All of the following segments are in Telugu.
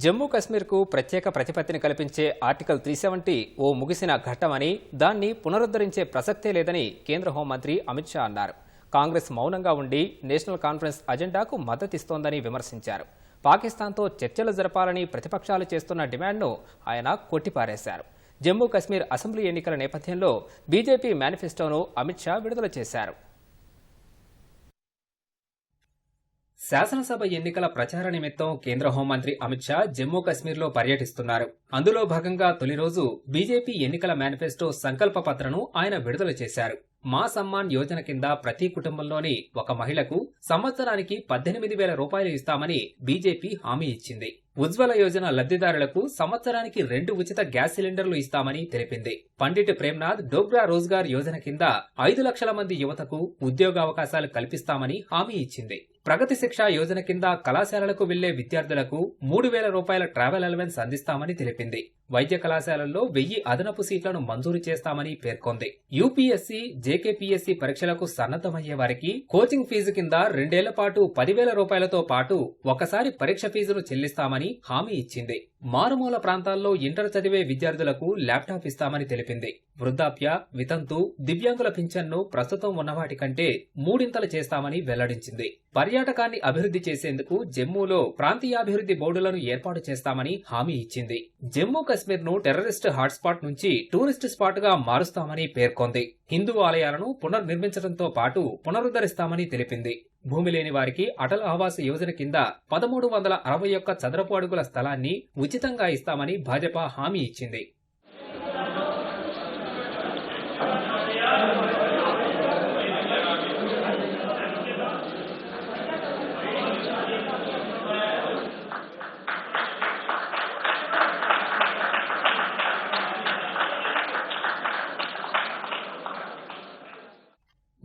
జమ్మూ కశ్మీర్కు ప్రత్యేక ప్రతిపత్తిని కల్పించే ఆర్టికల్ త్రీ సెవెంటీ ఓ ముగిసిన ఘట్టమని దాన్ని పునరుద్ధరించే ప్రసక్తే లేదని కేంద్ర హోంమంత్రి అమిత్ షా అన్నారు. కాంగ్రెస్ మౌనంగా ఉండి నేషనల్ కాన్ఫరెన్స్ అజెండాకు మద్దతిస్తోందని విమర్శించారు. పాకిస్తాన్తో చర్చలు జరపాలని ప్రతిపక్షాలు చేస్తున్న డిమాండ్ను ఆయన కొట్టిపారేశారు. జమ్మూ కశ్మీర్ అసెంబ్లీ ఎన్నికల నేపథ్యంలో బీజేపీ మేనిఫెస్టోను అమిత్ షా విడుదల చేశారు. శాసనసభ ఎన్నికల ప్రచార నిమిత్తం కేంద్ర హోంమంత్రి అమిత్ షా జమ్మూ కశ్మీర్లో పర్యటిస్తున్నారు. అందులో భాగంగా తొలి రోజు బీజేపీ ఎన్నికల మేనిఫెస్టో సంకల్ప పత్రను ఆయన విడుదల చేశారు. మా సమ్మాన్ యోజన కింద ప్రతి కుటుంబంలోని ఒక మహిళకు సంవత్సరానికి పద్దెనిమిది వేల రూపాయలు ఇస్తామని బీజేపీ హామీ ఇచ్చింది. ఉజ్వల యోజన లబ్ధిదారులకు సంవత్సరానికి రెండు ఉచిత గ్యాస్ సిలిండర్లు ఇస్తామని తెలిపింది. పండిట్ ప్రేమ్నాథ్ డోగ్రా రోజ్గార్ యోజన కింద ఐదు లక్షల మంది యువతకు ఉద్యోగావకాశాలు కల్పిస్తామని హామీ ఇచ్చింది. ప్రగతి శిక్ష యోజన కింద కళాశాలలకు వెళ్ళే విద్యార్థులకు మూడు వేల రూపాయల ట్రావెల్ అలవెన్స్ అందిస్తామని తెలిపింది. వైద్య కళాశాలల్లో వెయ్యి అదనపు సీట్లను మంజూరు చేస్తామని పేర్కొంది. యూపీఎస్సీ జేకేపీఎస్సీ పరీక్షలకు సన్నద్దమయ్యే వారికి కోచింగ్ ఫీజు కింద రెండేళ్ళ పాటు పదివేల రూపాయలతో పాటు ఒకసారి పరీక్ష ఫీజును చెల్లిస్తామని హామీ ఇచ్చింది. మారుమూల ప్రాంతాల్లో ఇంటర్ చదివే విద్యార్థులకు ల్యాప్టాప్ ఇస్తామని తెలిపింది. వృద్ధాప్య వితంతు దివ్యాంగుల పింఛన్ను ప్రస్తుతం ఉన్నవాటి కంటే మూడింతలు చేస్తామని వెల్లడించింది. పర్యాటకాన్ని అభివృద్ధి చేసేందుకు జమ్మూలో ప్రాంతీయాభివృద్ధి బోర్డులను ఏర్పాటు చేస్తామని హామీ ఇచ్చింది. జమ్మూ కశ్మీర్ను టెర్రరిస్ట్ హాట్స్పాట్ నుంచి టూరిస్ట్ స్పాట్గా మారుస్తామని పేర్కొంది. హిందూ ఆలయాలను పునర్నిర్మించడంతో పాటు పునరుద్ధరిస్తామని తెలిపింది. భూమి లేని వారికి అటల్ ఆవాస్ యోజన కింద పదమూడు వందల అరవై ఒక్క చదరపు అడుగుల స్థలాన్ని ఉచితంగా ఇస్తామని భాజపా హామీ ఇచ్చింది.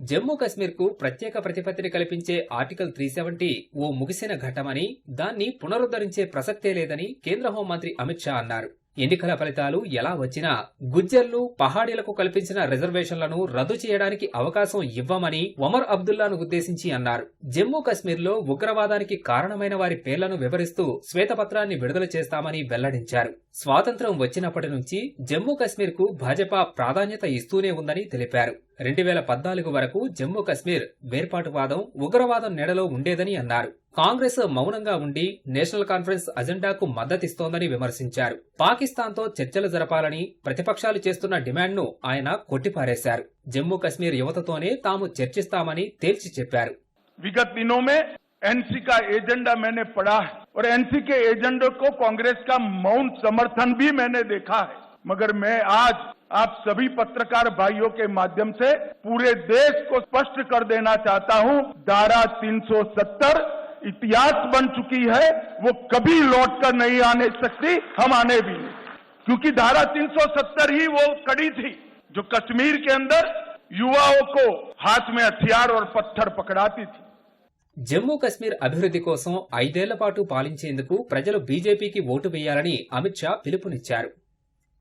జమ్మూ కశ్మీర్కు ప్రత్యేక ప్రతిపత్తిని కల్పించే ఆర్టికల్ త్రీ సెవెంటీ ఓ ముగిసిన ఘట్టమని దాన్ని పునరుద్ధరించే ప్రసక్తే లేదని కేంద్ర హోంమంత్రి అమిత్ షా అన్నారు. ఎన్నికల ఫలితాలు ఎలా వచ్చినా గుజ్జర్లు పహాడీలకు కల్పించిన రిజర్వేషన్లను రద్దు చేయడానికి అవకాశం ఇవ్వమని ఒమర్ అబ్దుల్లాను ఉద్దేశించి అన్నారు. జమ్మూ కశ్మీర్లో ఉగ్రవాదానికి కారణమైన వారి పేర్లను వివరిస్తూ శ్వేతపత్రాన్ని విడుదల చేస్తామని వెల్లడించారు. స్వాతంత్ర్యం వచ్చినప్పటి నుంచి జమ్మూ కశ్మీర్కు భాజపా ప్రాధాన్యత ఇస్తూనే ఉందని తెలిపారు. రెండు వేల పద్నాలుగు వరకు జమ్మూ కశ్మీర్ వేర్పాటువాదం ఉగ్రవాదం నెడలో ఉండేదని అన్నారు కాంగ్రెస్ మౌనంగా ఉండి నేషనల్ కాన్ఫరెన్స్ అజెండాకు మద్దతిస్తోందని విమర్శించారు పాకిస్తాన్తో చర్చలు జరపాలని ప్రతిపక్షాలు చేస్తున్న డిమాండ్ను ఆయన కొట్టిపారేశారు జమ్మూ కశ్మీర్ యువతతోనే తాము చర్చిస్తామని తేల్చి చెప్పారు विगत दिनों में एनसी का एजेंडा मैंने पढ़ा है और एनसी के एजेंडे को कांग्रेस का मौन समर्थन भी मैंने देखा है मगर मैं आज आप सभी पत्रकार भाइयों के माध्यम से पूरे देश को स्पष्ट कर देना चाहता हूं धारा 370 इतिहास बन चुकी है वो कभी लौट कर नहीं आने सकती हम आने भी नहीं क्योंकि धारा 370 ही वो कड़ी थी जो कश्मीर के अंदर युवाओं को हाथ में हथियार और पत्थर पकड़ाती थी జమ్మూ కశ్మీర్ అభివృద్ధి కోసం ఐదేళ్ల పాటు పాలించేందుకు ప్రజలు బీజేపీకి ఓటు వేయాలని అమిత్ షా పిలుపునిచ్చారు